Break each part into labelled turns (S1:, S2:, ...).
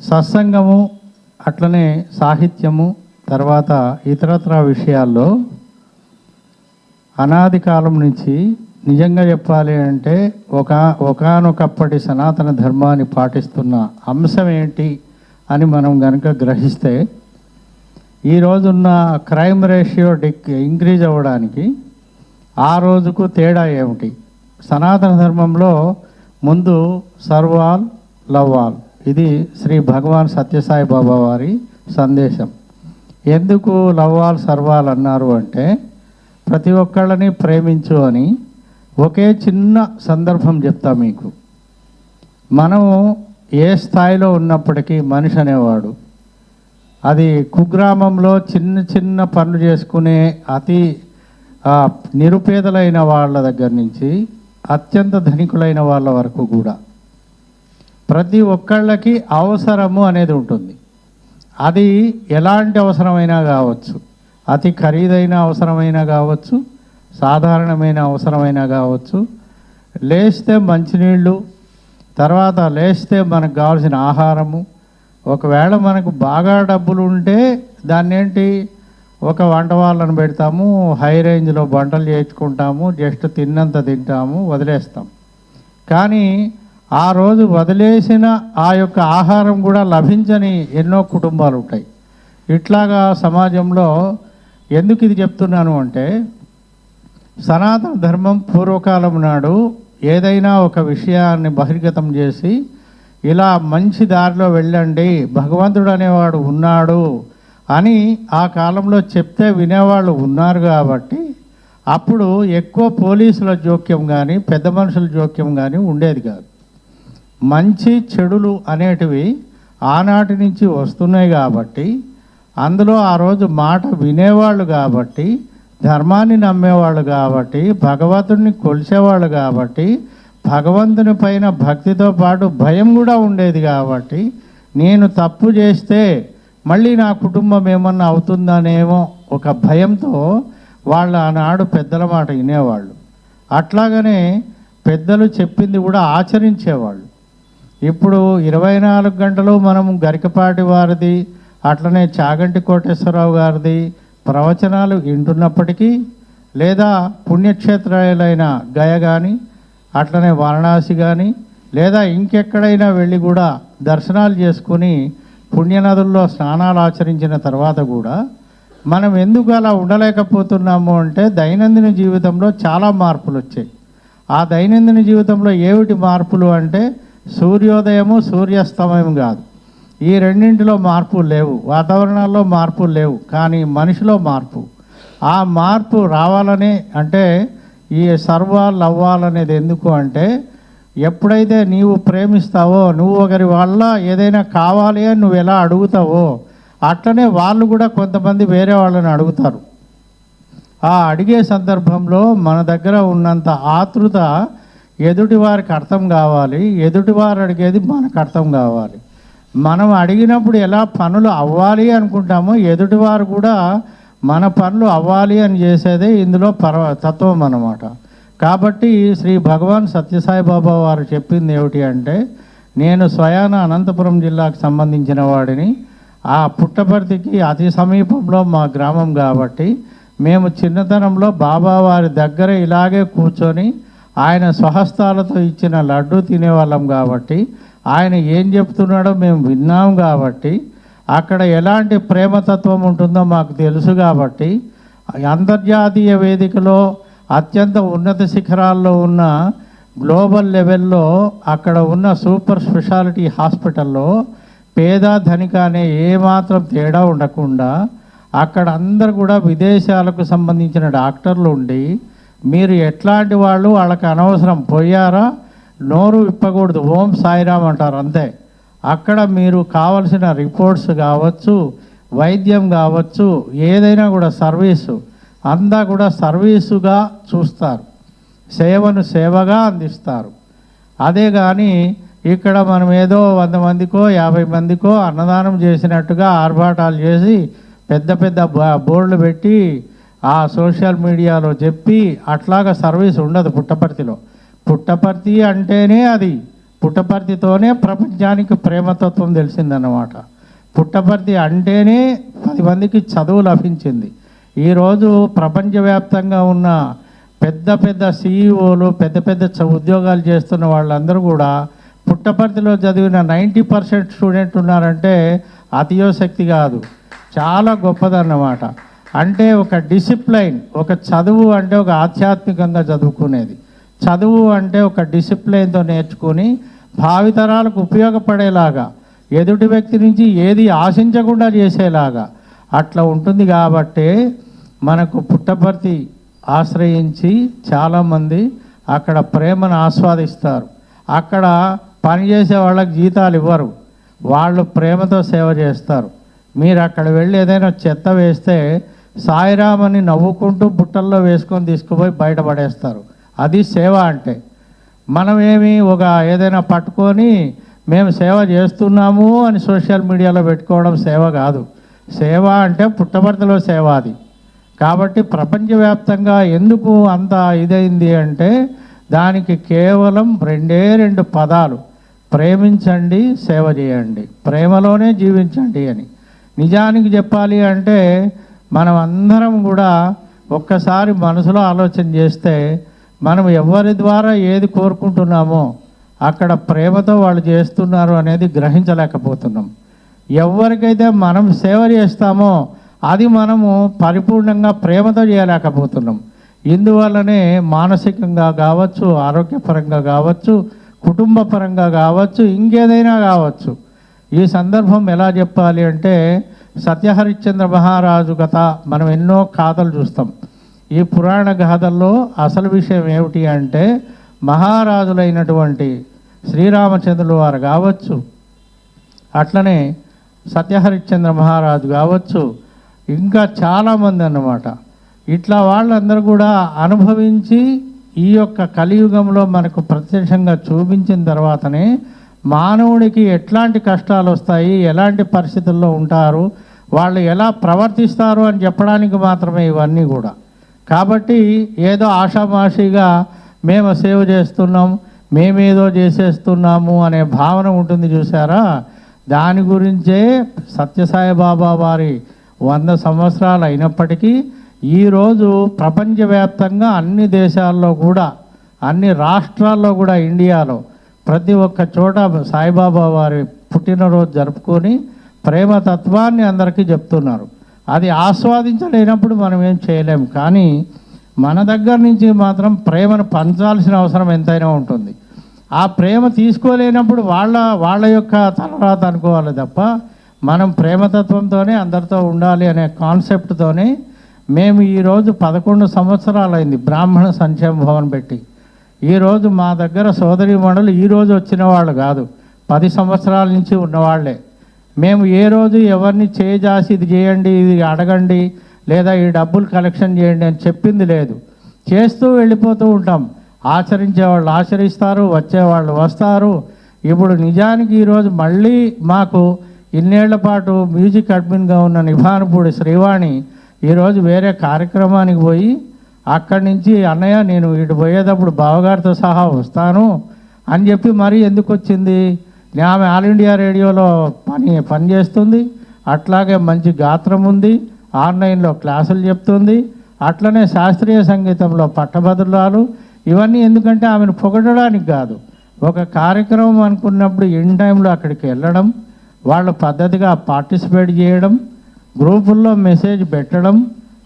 S1: సత్సంగము అట్లనే సాహిత్యము తర్వాత ఇతరత్ర విషయాల్లో అనాది కాలం నుంచి నిజంగా చెప్పాలి అంటే ఒక ఒకనొకప్పటి సనాతన ధర్మాన్ని పాటిస్తున్న అంశం ఏంటి అని మనం కనుక గ్రహిస్తే ఈ రోజున్న క్రైమ్ రేషియో డిక్ ఇంక్రీజ్ అవ్వడానికి ఆ రోజుకు తేడా ఏమిటి? సనాతన ధర్మంలో ముందు సర్వాల్ లవ్వాల్. ఇది శ్రీ భగవాన్ సత్యసాయి బాబా వారి సందేశం. ఎందుకు లవ్వాల్ సర్వాల్ అన్నారు అంటే ప్రతి ఒక్కళ్ళని ప్రేమించు అని ఒకే చిన్న సందర్భం చెప్తా మీకు. మనము ఏ స్థాయిలో ఉన్నప్పటికీ మనిషి అనేవాడు. అది కుగ్రామంలో చిన్న చిన్న పనులు చేసుకునే అతి నిరుపేదలైన వాళ్ళ దగ్గర నుంచి అత్యంత ధనికులైన వాళ్ళ వరకు కూడా. ప్రతి ఒక్కళ్ళకి అవసరము అనేది ఉంటుంది. అది ఎలాంటి అవసరమైనా కావచ్చు. అతి ఖరీదైన అవసరమైనా కావచ్చు. సాధారణమైన అవసరమైనా కావచ్చు. లేస్తే మంచినీళ్ళు తర్వాత లేస్తే మనకు కావాల్సిన ఆహారము. ఒకవేళ మనకు బాగా డబ్బులు ఉంటే దాన్ని ఏంటి ఒక వంట వాళ్ళని పెడతాము హై రేంజ్లో వంటలు చేయించుకుంటాము జస్ట్ తిన్నంత తింటాము వదిలేస్తాం. కానీ ఆ రోజు వదిలేసిన ఆ యొక్క ఆహారం కూడా లభించని ఎన్నో కుటుంబాలు ఉంటాయి. ఇట్లాగా సమాజంలో ఎందుకు ఇది చెప్తున్నాను అంటే సనాతన ధర్మం పూర్వకాలం నాడు ఏదైనా ఒక విషయాన్ని బహిర్గతం చేసి ఇలా మంచి దారిలో వెళ్ళండి భగవంతుడు అనేవాడు ఉన్నాడు అని ఆ కాలంలో చెప్తే వినేవాళ్ళు ఉన్నారు కాబట్టి అప్పుడు ఎక్కువ పోలీసుల జోక్యం కానీ పెద్ద మనుషుల జోక్యం కానీ ఉండేది కాదు. మంచి చెడులు అనేటివి ఆనాటి నుంచి వస్తున్నాయి కాబట్టి అందులో ఆ రోజు మాట వినేవాళ్ళు కాబట్టి ధర్మాన్ని నమ్మేవాళ్ళు కాబట్టి భగవంతుడిని కొలిసేవాళ్ళు కాబట్టి భగవంతుని పైన భక్తితో పాటు భయం కూడా ఉండేది కాబట్టి నేను తప్పు చేస్తే మళ్ళీ నా కుటుంబం ఏమన్నా అవుతుందనేమో ఒక భయంతో వాళ్ళు ఆనాడు పెద్దల మాట వినేవాళ్ళు. అట్లాగనే పెద్దలు చెప్పింది కూడా ఆచరించేవాళ్ళు. ఇప్పుడు ఇరవై నాలుగు గంటలు మనం గరికపాటి వారిది అట్లనే చాగంటి కోటేశ్వరరావు గారిది ప్రవచనాలు వింటున్నప్పటికీ లేదా పుణ్యక్షేత్రాలైన గయ కానీ అట్లనే వారణాసి కానీ లేదా ఇంకెక్కడైనా వెళ్ళి కూడా దర్శనాలు చేసుకుని పుణ్యనదుల్లో స్నానాలు ఆచరించిన తర్వాత కూడా మనం ఎందుకు అలా ఉండలేకపోతున్నాము అంటే దైనందిన జీవితంలో చాలా మార్పులు వచ్చాయి ఆ దైనందిన జీవితంలో ఏమిటి మార్పులు అంటే సూర్యోదయము సూర్యాస్తమయం కాదు. ఈ రెండింటిలో మార్పులు లేవు. వాతావరణాల్లో మార్పులు లేవు కానీ మనిషిలో మార్పు. ఆ మార్పు రావాలని అంటే ఈ సర్వాలు అవ్వాలనేది ఎందుకు అంటే ఎప్పుడైతే నీవు ప్రేమిస్తావో నువ్వు ఒకరి వల్ల ఏదైనా కావాలి అని నువ్వు ఎలా అడుగుతావో అట్లనే వాళ్ళు కూడా కొంతమంది వేరే వాళ్ళని అడుగుతారు. ఆ అడిగే సందర్భంలో మన దగ్గర ఉన్నంత ఆతృత ఎదుటి వారికి అర్థం కావాలి ఎదుటి వారు అడిగేది మనకు అర్థం కావాలి. మనం అడిగినప్పుడు ఎలా పనులు అవ్వాలి అనుకుంటామో ఎదుటివారు కూడా మన పనులు అవ్వాలి అని చేసేదే ఇందులో పర్వ తత్వం అన్నమాట. కాబట్టి శ్రీ భగవాన్ సత్యసాయి బాబా వారు చెప్పింది ఏమిటి అంటే నేను స్వయాన అనంతపురం జిల్లాకు సంబంధించిన వాడిని. ఆ పుట్టపర్తికి అతి సమీపంలో మా గ్రామం కాబట్టి మేము చిన్నతనంలో బాబా వారి దగ్గర ఇలాగే కూర్చొని ఆయన స్వహస్తాలతో ఇచ్చిన లడ్డు తినేవాళ్ళం కాబట్టి ఆయన ఏం చెప్తున్నాడో మేము విన్నాం కాబట్టి అక్కడ ఎలాంటి ప్రేమతత్వం ఉంటుందో మాకు తెలుసు కాబట్టి అంతర్జాతీయ వేదికలో అత్యంత ఉన్నత శిఖరాల్లో ఉన్న గ్లోబల్ లెవెల్లో అక్కడ ఉన్న సూపర్ స్పెషాలిటీ హాస్పిటల్లో పేద ధనిక అనే ఏమాత్రం తేడా ఉండకుండా అక్కడ అందరు కూడా విదేశాలకు సంబంధించిన డాక్టర్లు ఉండి మీరు ఎట్లాంటి వాళ్ళు వాళ్ళకి అనవసరం పోయారా నోరు విప్పకూడదు. ఓం సాయిరామ్ అంటారు అంతే. అక్కడ మీరు కావలసిన రిపోర్ట్స్ కావచ్చు వైద్యం కావచ్చు ఏదైనా కూడా సర్వీసు. అంతా కూడా సర్వీసుగా చూస్తారు. సేవను సేవగా అందిస్తారు. అదే కానీ ఇక్కడ మనం ఏదో వంద మందికో యాభై మందికో అన్నదానం చేసినట్టుగా ఆర్భాటాలు చేసి పెద్ద పెద్ద బ- బోర్డులు పెట్టి ఆ సోషల్ మీడియాలో చెప్పి అట్లాగా సర్వీస్ ఉండదు పుట్టపర్తిలో. పుట్టపర్తి అంటేనే అది. పుట్టపర్తితోనే ప్రపంచానికి ప్రేమతత్వం తెలిసిందన్నమాట. పుట్టపర్తి అంటేనే పది మందికి చదువు లభించింది. ఈరోజు ప్రపంచవ్యాప్తంగా ఉన్న పెద్ద పెద్ద సీఈఓలు పెద్ద పెద్ద ఉద్యోగాలు చేస్తున్న వాళ్ళందరూ కూడా పుట్టపర్తిలో చదివిన నైంటీ పర్సెంట్ స్టూడెంట్ ఉన్నారంటే అతియోశక్తి కాదు. చాలా గొప్పదన్నమాట. అంటే ఒక డిసిప్లైన్ ఒక చదువు అంటే ఒక ఆధ్యాత్మికంగా చదువుకునేది. చదువు అంటే ఒక డిసిప్లైన్తో నేర్చుకుని భావితరాలకు ఉపయోగపడేలాగా ఎదుటి వ్యక్తి నుంచి ఏది ఆశించకుండా చేసేలాగా. అట్లా ఉంటుంది కాబట్టే మనకు పుట్టపర్తి ఆశ్రయించి చాలామంది అక్కడ ప్రేమను ఆస్వాదిస్తారు. అక్కడ పనిచేసే వాళ్ళకి జీతాలు ఇవ్వరు. వాళ్ళు ప్రేమతో సేవ చేస్తారు. మీరు అక్కడ వెళ్ళి ఏదైనా చెత్త వేస్తే సాయిరామని నవ్వుకుంటూ బుట్టల్లో వేసుకొని తీసుకుపోయి బయటపడేస్తారు. అది సేవ అంటే. మనమేమి ఒక ఏదైనా పట్టుకొని మేము సేవ చేస్తున్నాము అని సోషల్ మీడియాలో పెట్టుకోవడం సేవ కాదు. సేవ అంటే పుట్టపర్తిలో సేవ అది. కాబట్టి ప్రపంచవ్యాప్తంగా ఎందుకు అంత ఇదైంది అంటే దానికి కేవలం రెండే రెండు పదాలు. ప్రేమించండి సేవ చేయండి. ప్రేమలోనే జీవించండి అని. నిజానికి చెప్పాలి అంటే మనం అందరం కూడా ఒక్కసారి మనసులో ఆలోచన చేస్తే మనం ఎవరి ద్వారా ఏది కోరుకుంటున్నామో అక్కడ ప్రేమతో వాళ్ళు చేస్తున్నారు అనేది గ్రహించలేకపోతున్నాం. ఎవరికైతే మనం సేవ చేస్తామో అది మనము పరిపూర్ణంగా ప్రేమతో చేయలేకపోతున్నాం. ఇందువల్లనే మానసికంగా కావచ్చు ఆరోగ్యపరంగా కావచ్చు కుటుంబ పరంగా కావచ్చు ఇంకేదైనా కావచ్చు. ఈ సందర్భం ఎలా చెప్పాలి అంటే సత్యహరిశ్చంద్ర మహారాజు కథ మనం ఎన్నో కాథలు చూస్తాం. ఈ పురాణ గాథల్లో అసలు విషయం ఏమిటి అంటే మహారాజులైనటువంటి శ్రీరామచంద్రులు వారు కావచ్చు అట్లనే సత్యహరిశ్చంద్ర మహారాజు కావచ్చు ఇంకా చాలామంది అన్నమాట. ఇట్లా వాళ్ళందరూ కూడా అనుభవించి ఈ యొక్క కలియుగంలో మనకు ప్రత్యక్షంగా చూపించిన తర్వాతనే మానవుడికి ఎట్లాంటి కష్టాలు వస్తాయి ఎలాంటి పరిస్థితుల్లో ఉంటారు వాళ్ళు ఎలా ప్రవర్తిస్తారు అని చెప్పడానికి మాత్రమే ఇవన్నీ కూడా. కాబట్టి ఏదో ఆషామాషిగా మేము సేవ చేస్తున్నాం మేమేదో చేసేస్తున్నాము అనే భావన ఉంటుంది చూసారా దాని గురించే సత్యసాయి బాబా వారి వంద సంవత్సరాలు అయినప్పటికీ ఈరోజు ప్రపంచవ్యాప్తంగా అన్ని దేశాల్లో కూడా అన్ని రాష్ట్రాల్లో కూడా ఇండియాలో ప్రతి ఒక్క చోట సాయిబాబా వారి పుట్టినరోజు జరుపుకొని ప్రేమ తత్వాన్ని అందరికీ చెప్తున్నారు. అది ఆస్వాదించలేనప్పుడు మనం ఏం చేయలేం. కానీ మన దగ్గర నుంచి మాత్రం ప్రేమను పంచాల్సిన అవసరం ఎంతైనా ఉంటుంది. ఆ ప్రేమ తీసుకోలేనప్పుడు వాళ్ళ వాళ్ళ యొక్క తలరాత అనుకోవాలి తప్ప మనం ప్రేమతత్వంతోనే అందరితో ఉండాలి అనే కాన్సెప్ట్తోనే మేము ఈరోజు పదకొండు సంవత్సరాలైంది బ్రాహ్మణ సంక్షేమ భవన్ పెట్టి. ఈరోజు మా దగ్గర సోదరి మండలి ఈరోజు వచ్చిన వాళ్ళు కాదు. పది సంవత్సరాల నుంచి ఉన్నవాళ్ళే. మేము ఏ రోజు ఎవరిని చేజాసి ఇది చేయండి ఇది అడగండి లేదా ఈ డబ్బులు కలెక్షన్ చేయండి అని చెప్పింది లేదు. చేస్తూ వెళ్ళిపోతూ ఉంటాం. ఆచరించే వాళ్ళు ఆచరిస్తారు వచ్చేవాళ్ళు వస్తారు. ఇప్పుడు నిజానికి ఈరోజు మళ్ళీ మాకు ఇన్నేళ్ళ పాటు మ్యూజిక్ అడ్మిన్గా ఉన్న నిభానపూడి శ్రీవాణి ఈరోజు వేరే కార్యక్రమానికి పోయి అక్కడి నుంచి అన్నయ్య నేను ఇటు పోయేటప్పుడు బావగారితో సహా వస్తాను అని చెప్పి మరీ ఎందుకు వచ్చింది? ఆమె ఆల్ ఇండియా రేడియోలో పని పని చేస్తుంది. అట్లాగే మంచి గాత్రం ఉంది. ఆన్లైన్లో క్లాసులు చెప్తుంది. అట్లనే శాస్త్రీయ సంగీతంలో పట్టభద్రులాలు ఇవన్నీ ఎందుకంటే ఆమెను పొగడడానికి కాదు. ఒక కార్యక్రమం అనుకున్నప్పుడు ఇన్ టైంలో అక్కడికి వెళ్ళడం వాళ్ళు పద్ధతిగా పార్టిసిపేట్ చేయడం గ్రూపుల్లో మెసేజ్ పెట్టడం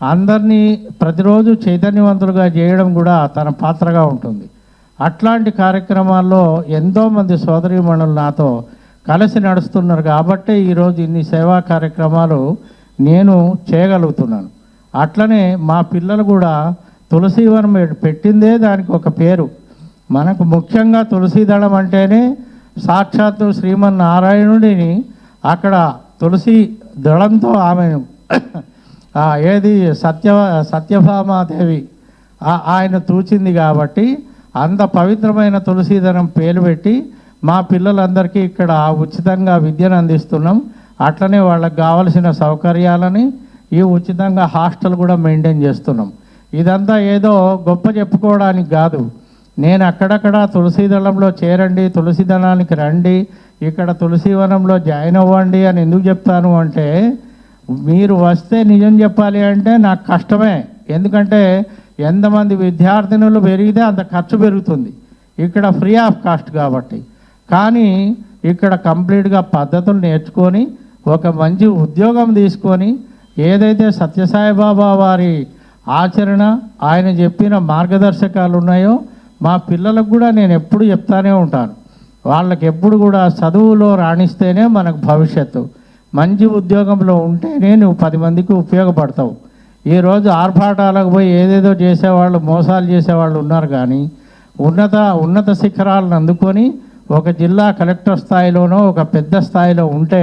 S1: అందరినీ ప్రతిరోజు చైతన్యవంతులుగా చేయడం కూడా తన పాత్రగా ఉంటుంది. అట్లాంటి కార్యక్రమాల్లో ఎంతోమంది సోదరీమణులు నాతో కలిసి నడుస్తున్నారు కాబట్టే ఈరోజు ఇన్ని సేవా కార్యక్రమాలు నేను చేయగలుగుతున్నాను. అట్లనే మా పిల్లలు కూడా తులసీవనం పెట్టిందే దానికి ఒక పేరు. మనకు ముఖ్యంగా తులసీ దళం అంటేనే సాక్షాత్తు శ్రీమన్నారాయణుడిని అక్కడ తులసి దళంతో ఆమె ఏది సత్య సత్యభామాదేవి ఆయన తూచింది కాబట్టి అంత పవిత్రమైన తులసీదనం పేరు పెట్టి మా పిల్లలందరికీ ఇక్కడ ఉచితంగా విద్యను అందిస్తున్నాం. అట్లనే వాళ్ళకి కావలసిన సౌకర్యాలని ఈ ఉచితంగా హాస్టల్ కూడా మెయింటైన్ చేస్తున్నాం. ఇదంతా ఏదో గొప్ప చెప్పుకోవడానికి కాదు. నేను అక్కడక్కడ తులసి దళంలో చేరండి తులసిదళానికి రండి ఇక్కడ తులసి వనంలో జాయిన్ అవ్వండి అని ఎందుకు చెప్తాను అంటే మీరు వస్తే నిజం చెప్పాలి అంటే నాకు కష్టమే. ఎందుకంటే ఎంతమంది విద్యార్థినులు పెరిగితే అంత ఖర్చు పెరుగుతుంది. ఇక్కడ ఫ్రీ ఆఫ్ కాస్ట్ కాబట్టి. కానీ ఇక్కడ కంప్లీట్గా పద్ధతులు నేర్చుకొని ఒక మంచి ఉద్యోగం తీసుకొని ఏదైతే సత్యసాయిబాబా వారి ఆచరణ ఆయన చెప్పిన మార్గదర్శకాలు ఉన్నాయో మా పిల్లలకు కూడా నేను ఎప్పుడు చెప్తానే ఉంటాను. వాళ్ళకి ఎప్పుడు కూడా చదువులో రాణిస్తేనే మనకు భవిష్యత్తు. మంచి ఉద్యోగంలో ఉంటేనే నువ్వు పది మందికి ఉపయోగపడతావు. ఈరోజు ఆర్భాటాలకు పోయి ఏదేదో చేసేవాళ్ళు మోసాలు చేసేవాళ్ళు ఉన్నారు కానీ ఉన్నత ఉన్నత శిఖరాలను అందుకొని ఒక జిల్లా కలెక్టర్ స్థాయిలోనో ఒక పెద్ద స్థాయిలో ఉంటే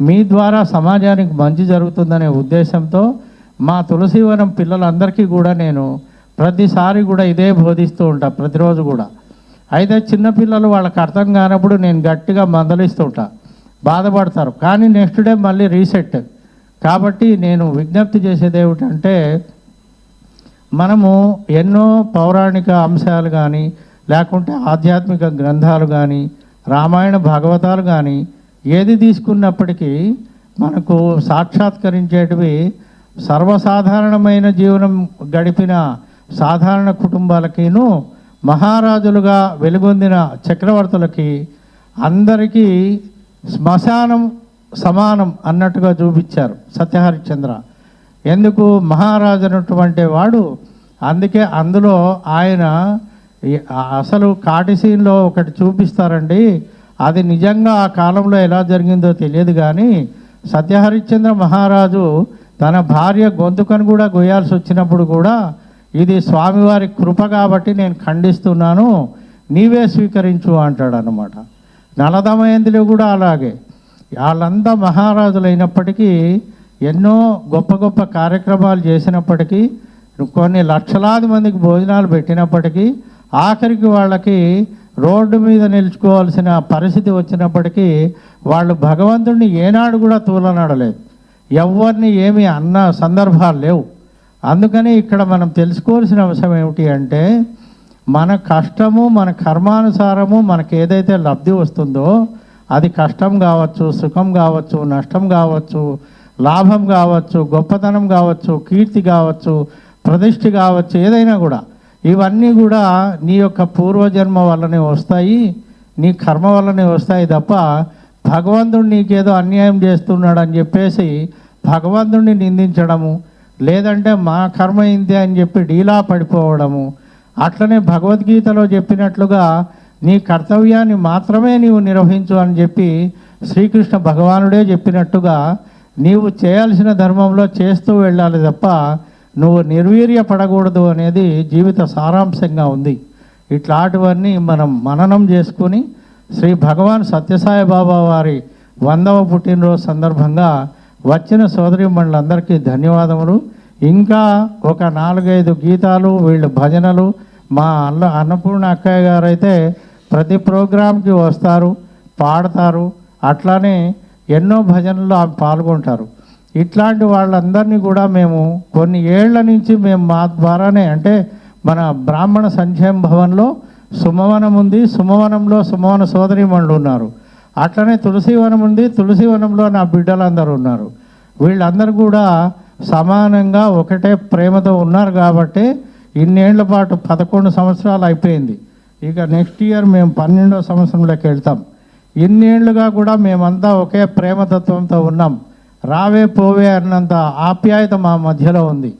S1: మీ ద్వారా సమాజానికి మంచి జరుగుతుందనే ఉద్దేశంతో మా తులసివనం పిల్లలందరికీ కూడా నేను ప్రతిసారి కూడా ఇదే బోధిస్తూ ఉంటా ప్రతిరోజు కూడా. అయితే చిన్నపిల్లలు వాళ్ళకి అర్థం కానప్పుడు నేను గట్టిగా మందలిస్తుంటా బాధపడతారు. కానీ నెక్స్ట్ డే మళ్ళీ రీసెట్. కాబట్టి నేను విజ్ఞప్తి చేసేది ఏమిటంటే మనము ఎన్నో పౌరాణిక అంశాలు కానీ లేకుంటే ఆధ్యాత్మిక గ్రంథాలు కానీ రామాయణ భాగవతాలు కానీ ఏది తీసుకున్నప్పటికీ మనకు సాక్షాత్కరించేటివి సర్వసాధారణమైన జీవనం గడిపిన సాధారణ కుటుంబాలకిను మహారాజులుగా వెలుగొందిన చక్రవర్తులకి అందరికీ శ్మశానం సమానం అన్నట్టుగా చూపించారు సత్యహరిశ్చంద్ర. ఎందుకు మహారాజు అన్నటువంటి వాడు? అందుకే అందులో ఆయన అసలు కాటి సీన్లో ఒకటి చూపిస్తారండి. అది నిజంగా ఆ కాలంలో ఎలా జరిగిందో తెలియదు కానీ సత్యహరిశ్చంద్ర మహారాజు తన భార్య గొంతుకను కూడా గొయ్యాల్సి వచ్చినప్పుడు కూడా ఇది స్వామివారి కృప కాబట్టి నేను ఖండిస్తున్నాను నీవే స్వీకరించు అంటాడు అనమాట నలదమయంతిలో కూడా అలాగే. వాళ్ళంతా మహారాజులు అయినప్పటికీ ఎన్నో గొప్ప గొప్ప కార్యక్రమాలు చేసినప్పటికీ కొన్ని లక్షలాది మందికి భోజనాలు పెట్టినప్పటికీ ఆఖరికి వాళ్ళకి రోడ్డు మీద నిలుచుకోవాల్సిన పరిస్థితి వచ్చినప్పటికీ వాళ్ళు భగవంతుడిని ఏనాడు కూడా తూలనాడలేదు. ఎవరిని ఏమి అన్న సందర్భాలు లేవు. అందుకని ఇక్కడ మనం తెలుసుకోవాల్సిన అంశం ఏమిటి అంటే మన కష్టము మన కర్మానుసారము మనకు ఏదైతే లబ్ధి వస్తుందో అది కష్టం కావచ్చు సుఖం కావచ్చు నష్టం కావచ్చు లాభం కావచ్చు గొప్పతనం కావచ్చు కీర్తి కావచ్చు ప్రతిష్ఠ కావచ్చు ఏదైనా కూడా. ఇవన్నీ కూడా నీ యొక్క పూర్వజన్మ వల్లనే వస్తాయి నీ కర్మ వల్లనే వస్తాయి తప్ప భగవంతుడు నీకేదో అన్యాయం చేస్తున్నాడు అని చెప్పేసి భగవంతుడిని నిందించడము లేదంటే మా కర్మ ఇంతే అని చెప్పి డీలా పడిపోవడము. అట్లనే భగవద్గీతలో చెప్పినట్లుగా నీ కర్తవ్యాన్ని మాత్రమే నీవు నిర్వహించు అని చెప్పి శ్రీకృష్ణ భగవానుడే చెప్పినట్టుగా నీవు చేయాల్సిన ధర్మంలో చేస్తూ వెళ్ళాలి తప్ప నువ్వు నిర్వీర్య పడకూడదు అనేది జీవిత సారాంశంగా ఉంది. ఇట్లాంటివన్నీ మనం మననం చేసుకుని శ్రీ భగవాన్ సత్యసాయి బాబా వారి వందవ పుట్టినరోజు సందర్భంగా వచ్చిన సోదరి మండలందరికీ ధన్యవాదములు. ఇంకా ఒక నాలుగైదు గీతాలు వీళ్ళు భజనలు మా అన్న అన్నపూర్ణ అక్కయ్య గారైతే ప్రతి ప్రోగ్రాంకి వస్తారు పాడతారు. అట్లానే ఎన్నో భజనల్లో ఆమె పాల్గొంటారు. ఇట్లాంటి వాళ్ళందరినీ కూడా మేము కొన్ని ఏళ్ళ నుంచి మేము మా ద్వారానే అంటే మన బ్రాహ్మణ సంక్షేమ భవన్లో సుమవనం ఉంది. సుమవనంలో సుమవన సోదరిమణులు ఉన్నారు. అట్లనే తులసివనం ఉంది. తులసివనంలో నా బిడ్డలందరూ ఉన్నారు. వీళ్ళందరూ కూడా సమానంగా ఒకటే ప్రేమతో ఉన్నారు కాబట్టి ఇన్నేళ్ళ పాటు పదకొండు సంవత్సరాలు అయిపోయింది. ఇక నెక్స్ట్ ఇయర్ మేము పన్నెండో సంవత్సరంలోకి వెళ్తాం. ఇన్నేళ్ళుగా కూడా మేమంతా ఒకే ప్రేమతత్వంతో ఉన్నాం. రావే పోవే అన్నంత ఆప్యాయత మా మధ్యలో ఉంది.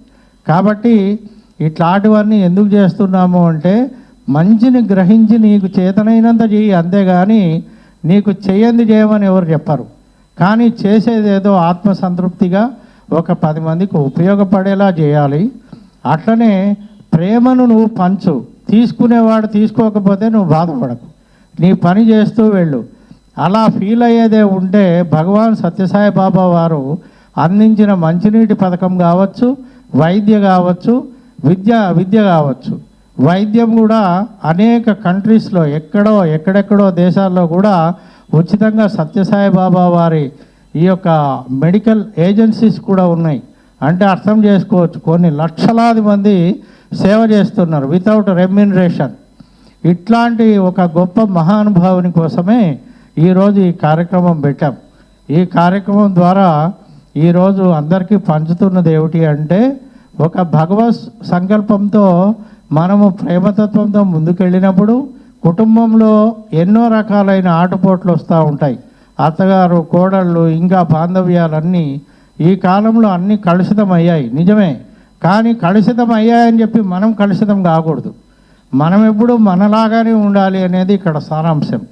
S1: కాబట్టి ఇట్లాంటివన్నీ ఎందుకు చేస్తున్నాము అంటే మంచిని గ్రహించి నీకు చేతనైనంత చేయి అంతేగాని నీకు చేయంది చేయమని ఎవరు చెప్పరు. కానీ చేసేదేదో ఆత్మసంతృప్తిగా ఒక పది మందికి ఉపయోగపడేలా చేయాలి. అట్లనే ప్రేమను నువ్వు పంచు. తీసుకునేవాడు తీసుకోకపోతే నువ్వు బాధపడకు. నీ పని చేస్తూ వెళ్ళు. అలా ఫీల్ అయ్యేదే ఉంటే భగవాన్ సత్యసాయి బాబా వారు అందించిన మంచినీటి పథకం కావచ్చు వైద్య కావచ్చు విద్య విద్య కావచ్చు. వైద్యం కూడా అనేక కంట్రీస్లో ఎక్కడో ఎక్కడెక్కడో దేశాల్లో కూడా ఉచితంగా సత్యసాయి బాబా వారి ఈ యొక్క మెడికల్ ఏజెన్సీస్ కూడా ఉన్నాయి. అంటే అర్థం చేసుకోవచ్చు కొన్ని లక్షలాది మంది సేవ చేస్తున్నారు వితౌట్ రెమ్యునరేషన్ ఇట్లాంటి ఒక గొప్ప మహానుభావుని కోసమే ఈరోజు ఈ కార్యక్రమం పెట్టాం. ఈ కార్యక్రమం ద్వారా ఈరోజు అందరికీ పంచుతున్నది ఏమిటి అంటే ఒక భగవత్ సంకల్పంతో మనము ప్రేమతత్వంతో ముందుకెళ్ళినప్పుడు కుటుంబంలో ఎన్నో రకాలైన ఆటపోట్లు వస్తూ ఉంటాయి. అత్తగారు కోడళ్ళు ఇంకా బాంధవ్యాలన్నీ ఈ కాలంలో అన్నీ కలుషితం అయ్యాయి నిజమే. కానీ కలుషితం అయ్యాయని చెప్పి మనం కలుషితం కాకూడదు. మనం ఎప్పుడు మనలాగానే ఉండాలి అనేది ఇక్కడ సారాంశం.